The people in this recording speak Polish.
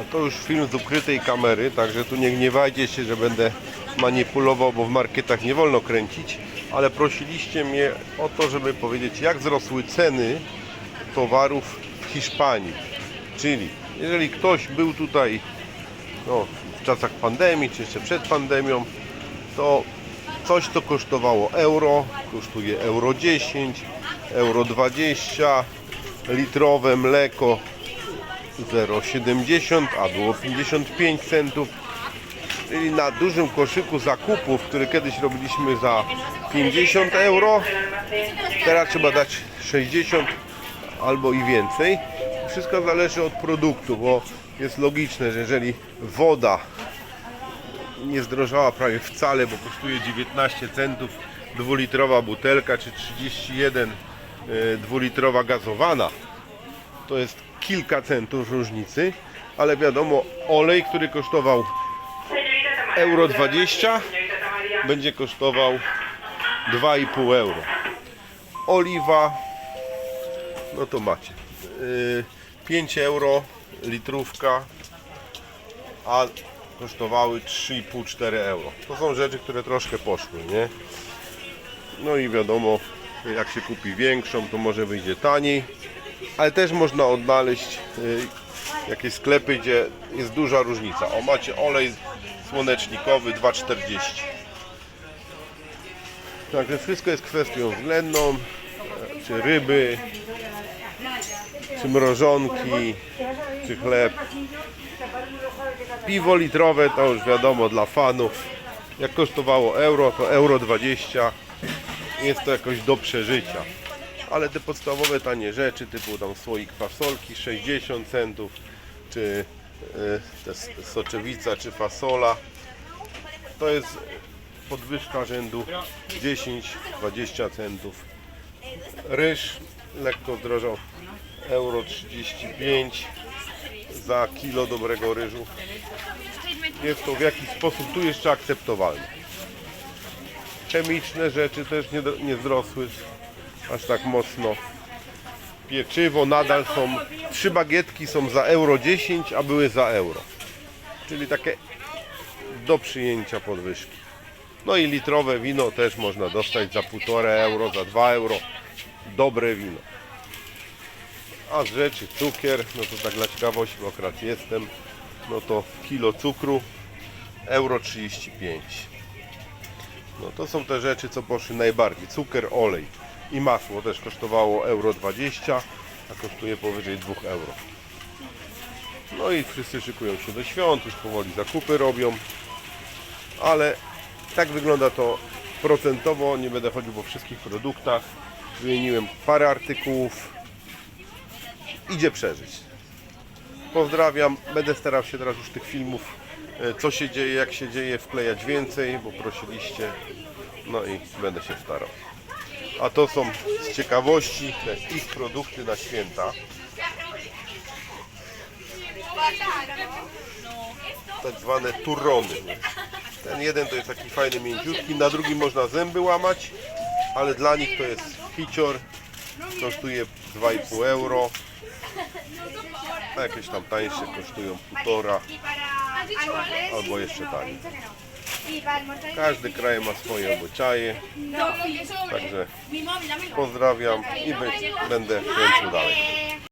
A to już film z ukrytej kamery, także tu nie gniewajcie się, że będę manipulował, bo w marketach nie wolno kręcić, ale prosiliście mnie o to, żeby powiedzieć, jak wzrosły ceny towarów w Hiszpanii. Czyli jeżeli ktoś był tutaj no, w czasach pandemii, czy jeszcze przed pandemią, to coś to kosztowało euro, kosztuje euro 10, euro 20, litrowe mleko 0,70, a było 55 centów. Czyli na dużym koszyku zakupów, który kiedyś robiliśmy za 50 euro, teraz trzeba dać 60 albo i więcej. Wszystko zależy od produktu, bo jest logiczne, że jeżeli woda nie zdrożała prawie wcale, bo kosztuje 19 centów dwulitrowa butelka, czy 31 e, dwulitrowa gazowana, to jest kilka centów różnicy, ale wiadomo, olej, który kosztował euro 20, będzie kosztował 2,5 euro. Oliwa, no to macie. Yy, 5 euro litrówka, a kosztowały 3,5-4 euro. To są rzeczy, które troszkę poszły, nie? No i wiadomo, jak się kupi większą, to może wyjdzie taniej, ale też można odnaleźć y, jakieś sklepy, gdzie jest duża różnica. O, macie olej słonecznikowy 2,40. Także wszystko jest kwestią względną, e, czy ryby, czy mrożonki, czy chleb. Piwo litrowe to już wiadomo dla fanów. Jak kosztowało euro, to euro 20. Jest to jakoś do przeżycia. Ale te podstawowe tanie rzeczy, typu tam słoik fasolki 60 centów, czy e, soczewica, czy fasola, to jest podwyżka rzędu 10-20 centów. Ryż lekko zdrożał euro 35 za kilo dobrego ryżu. Jest to w jakiś sposób tu jeszcze akceptowalne. Chemiczne rzeczy też nie, nie wzrosły aż tak mocno. Pieczywo nadal są, trzy bagietki są za euro 10, a były za euro. Czyli takie do przyjęcia podwyżki. No i litrowe wino też można dostać za 1,5 euro, za 2 euro. Dobre wino. A z rzeczy cukier, no to tak dla ciekawości, bo akurat jestem, no to kilo cukru euro 35. No to są te rzeczy, co poszły najbardziej. Cukier, olej i masło też kosztowało euro 20, a kosztuje powyżej 2 euro. No i wszyscy szykują się do świąt, już powoli zakupy robią, ale tak wygląda to procentowo. Nie będę chodził po wszystkich produktach. Wymieniłem parę artykułów. Idzie przeżyć. Pozdrawiam. Będę starał się teraz już tych filmów, e, co się dzieje, jak się dzieje, wklejać więcej, bo prosiliście. No i będę się starał. A to są z ciekawości te ich produkty na święta. tak zwane turrony. Ten jeden to jest taki fajny mięciutki, na drugim można zęby łamać, ale dla nich to jest hicior, kosztuje 2,5 euro, a jakieś tam tańsze kosztują 1,5 albo jeszcze taniej. Każdy kraj ma swoje obyczaje, także pozdrawiam i będę kręcił dalej.